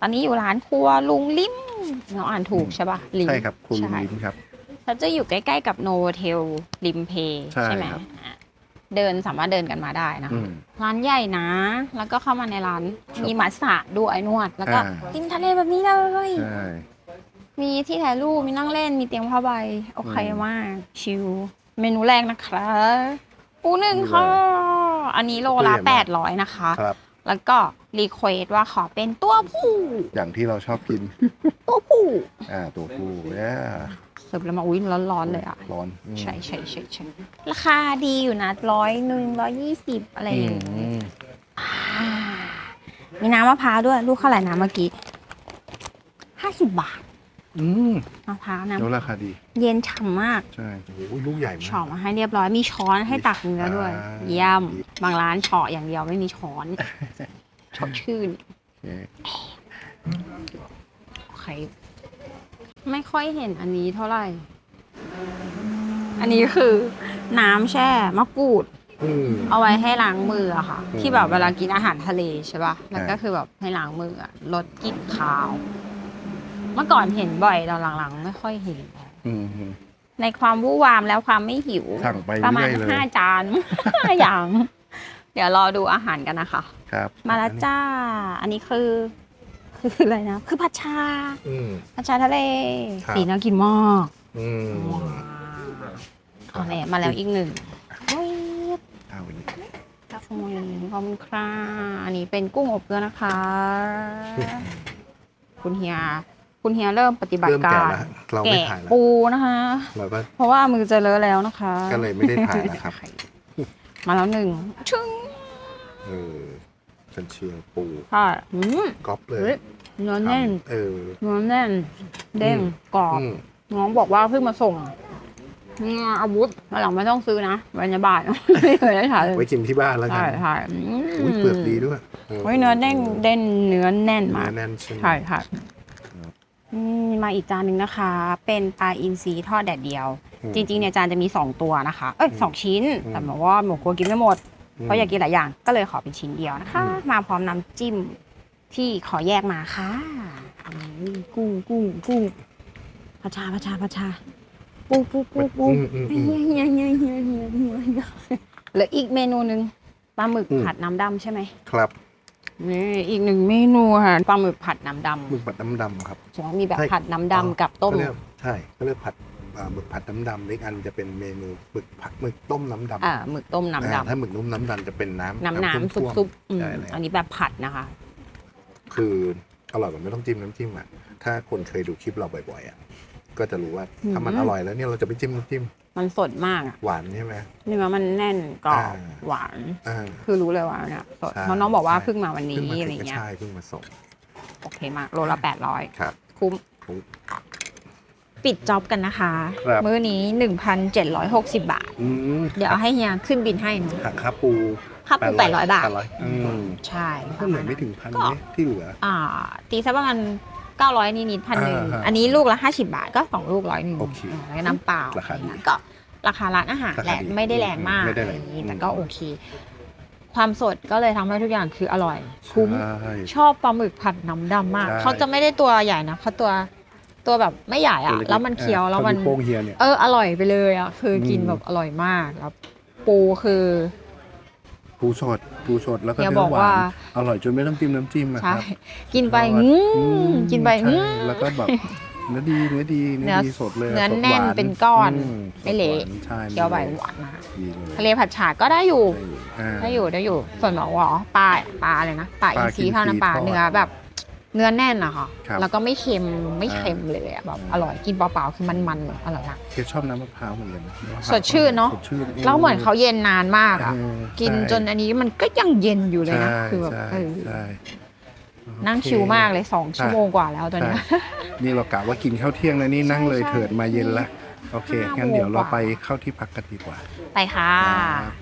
ตอนนี้อยู่ร้านครัวลุงลิมเราอ่านถูกใช่ปะลิมใช่ครับคุณลุงใช่ ลิ้นครับเขาจะอยู่ใกล้ๆกับโนเทลริมเพใช่ไหมครับ อะเดินสามารถเดินกันมาได้นะอืคะมร้านใหญ่นะ แล้วก็เข้ามาในร้านครับมีมัสสะด้วยนวด แล้วก็อ่ากินทะเลแบบนี้เลย ใช่ มีที่ถ่ายรูปมีนั่งเล่นมีเตียงผ้าใบ โอเคอืมมาก ชิลเมนูแรกนะคะปูหนึ่งค่ะ อันนี้โลละตัวใหญ่มาก 800 นะคะ ครับ แล้วก็รีเควสว่าขอเป็นตัวผู้อย่างที่เราชอบกิน ตัวผู้อ่า ตัวผู้เนี่ยเสิร์ฟแล้วมาอุ้ยร้อนๆเลยอะ ร้อนอืมใช่ใช่ใช่ใช่ราคาดีอยู่นะร้อยหนึ่งร้อยยี่สิบอะไรออืย่างงี้มอ่ามีน้ำมะพร้าวด้วย ลูกเท่าไหร่นะเมื่อกี้ห้าสิบบาท อืมมะพร้าวน้แล้วราคาดีำเย็นฉ่ำมากใช่โอ้โหลูกใหญ่มาก เฉาะมาให้เรียบร้อยมีช้อนให้ตักเนื้อด้วย อ่า เยี่ยม บางร้านเฉาะอย่างเดียวไม่มีช้อนชดชื่นโอเคโอเคไม่ค่อยเห็นอันนี้เท่าไหร่ อันนี้คือน้ำแช่มะกรูด อืม เอาไว้ให้ล้างมืออะค่ะ อืมที่แบบเวลากินอาหารทะเลใช่ป่ะแล้วก็อ่าคือแบบให้ล้างมืออะลดกลิ่นคาว เมื่อก่อนเห็นบ่อยตอนหลังๆ ไม่ค่อยเห็นแล้วอืม ในความวู่วามแล้วความไม่หิว สั่งไปประมาณเรื่อยเลย ห้าจาน ห้าอย่าง เดี๋ยวรอดูอาหารกันนะคะ ครับมาแล้วจ้า อันนี้คือ คืออะไรนะ คือผัดชาอืม ผัดชาทะเล ครับ สีน่ากินมากอืมเอาเนี่ยมาแล้วอีกหนึ่งโอ้ยเอาอันนี้ขอบคุณขอบคุณค่ะอันนี้เป็นกุ้งอบเกลือนะคะ คุณเฮีย คุณเฮียเริ่มปฏิบัติเริ่มกาแก่รแล้วเราไม่แกะถ่ายแล้วปูนะคะ เราก็เพราะว่ามือจะเลอะแล้วนะคะก็เลยไม่ได้ถ่ายนะครับ มาแล้วหนึ่งชึ้งเออกันเชียงปูค่ะอืมก๊อปเลเฮ้ยยเนื้อแน่นเออเนื้อแน่น เด้งอืมกรอบอืมน้องบอกว่าเพิ่งมาส่งนี่อาวุธมาหลังไม่ต้องซื้อนะบรรยาบาทไม่เคยได้ถ่ายเลยไว้กินที่บ้านแล้วกัใช่นใช่อืมอุ้ยเปลือกดีด้วยเฮ้ยเนื้อแน่นเด่นเนื้อแน่นเนื้มาอกแน่นใช่ไหมใช่ค่ะอื มมาอีกจานหนึ่งนะคะ เป็นปลาอินทรีทอดแดดเดียว อืมจริงๆเนี่ยจานจะมี 2 ตัวนะคะ เอ้ยอืมสองชิ้น อืม แต่บอกว่าหมูกลัวกินไม่หมดอืมเพราะอยากกินหลายอย่าง ก็เลยขอเป็นชิ้นเดียวนะคะ อืม มาพร้อมน้ำจิ้มที่ขอแยกมาค่ะอืมกุ้งกุ้งกุ้งพะชาพะชาพะชาปูปูปูปูอืมอืมอืมเฮียเฮียเฮียเฮียเฮียเฮียเฮียเหลืออีกเมนูหนึ่งปลาหมึกอืม ผัดน้ำดำใช่ไหม ครับ นี่อีกหนึ่งเมนูค่ะปลาหมึกผัดน้ำดหมึกผัดน้ำดำครับำใช่ไหมมีแบบใช่ผัดน้ำดำกับต้มเขาเรียกใช่เขาเรียกผัดอ่าหมึกผัดน้ำดำอีกอันจะเป็นเมนูหมึกผัดหมึกต้มน้ำดำอ่าหมึกต้มน้ำอ่าดำถ้าหมึกนุ่มน้ำดำจะเป็นน้ำน้ำน้ำซุปท่วมๆซุปอืมใช่แล้วอันนี้แบบผัดนะคะ คืออร่อยแบบไม่ต้องจิ้มน้ำจิ้มอะถ้าคนเคยดูคลิปเราบ่อยๆอะ ก็จะรู้ว่าอืมถ้ามันอร่อยแล้วเนี่ยเราจะไม่จิ้มน้ำจิ้ม มันสดมากอะหวานใช่ไหมเนื้อมันแน่นกรอบอ่าหวาน อ่า คือรู้เลยว่าเนี่ยสดใช่ เพราะน้องบอกว่าใช่เพิ่งมาวันนี้เพิ่งมาอะไรถึงก็เงี้ย ใช่เพิ่งมาส่ง โอเคมากโลละแปดร้อยครับคุ้มคุ้ม ปิดจ็อบกันนะคะ ครับ มื้อนี้ 1,760 บาท อืมเดี๋ยวเอาให้เฮียขึ้นบินให้นะหักค่าปูค่าปู800 บาท แปดร้อยอืมใช่ก็เหลือไม่ถึงพันก็เนี่ยที่เหลือ อ่าตีสักประมาณ 900นิดๆพันหนึ่งอ่าฮะอันนี้ลูกละ 50 บาทก็ 2 ลูกร้อยหนึ่งโอเคแล้วก็น้ำเปล่าราคาดีก็ราคาร้านอาหารราคาแหละดีไม่ได้แรงมากไม่ได้แรงอะนี้อืมแต่ก็โอเค ความสดก็เลยทำให้ทุกอย่างคืออร่อย คุ้ม ใช่ ชอบปลาหมึกผัดน้ำดำมาก ใช่ เขาจะไม่ได้ตัวใหญ่นะเขาตัวตัวแบบไม่ใหญ่อะตัวเกๆแล้วมันเคี้ยวแล้วมันเท่าวโป้งเฮียเนี่ย เอออร่อยไปเลยอะคืออม กินแบบอร่อยมากแล้วปูคือ ปูสดปูสดแล้วก็เฮียเนื้บออกหวาว่านอร่อยจนไม่ต้องจิ้มน้ำจิ้มอะใช่ครับ กินไปทอดอือืมกินไปใช่อืมแล้วก็แบบเนื้อดีเนื้อดีเนื้อเนื้อดีสดเลยเนื้อสดแน่นหวาเป็นก้อนมไม่เละสดหวานใช่เคี้ยวไปม่หวานมากดีเลยทะเลผัดฉาก็ได้อยู่ได้อยู่อ่าได้อยู่ได้อยู่ส่วนบอกว่าอ๋อปลาปลาอะไรนะปลาปอิลานทรีอินทรีเท่าน้ำปลาทอดเนื้อแบบ เนื้อแน่นอะค่ะ ครับแล้วก็ไม่เค็มไม่อ่าเค็มเลยอะแบบอ่าอร่อยกินเปล่าๆคือมันๆเลยอร่อยมากเคชอบน้ำมะพร้าวเหมือนกันนะสดชื่นเนอะ สดชื่นแล้วเหมือนเขาเย็นนานมากอะเออกินใช่จนอันนี้มันก็ยังเย็นอยู่เลยนะใช่คือแบบใช่เออใช่นั่งโอเค ชิลมากเลยสองชั่วโมงกว่าแล้วตอนใช่เนี้ยนี่เรากะว่ากินข้าวเที่ยงแล้วนี่นั่งเลยใช่เถิดมาเย็นละ โอเค ห้างั้นเดี๋ยวโมงเรากว่า ไปเข้าที่พักกันดีกว่า ไปค่ะ ครับ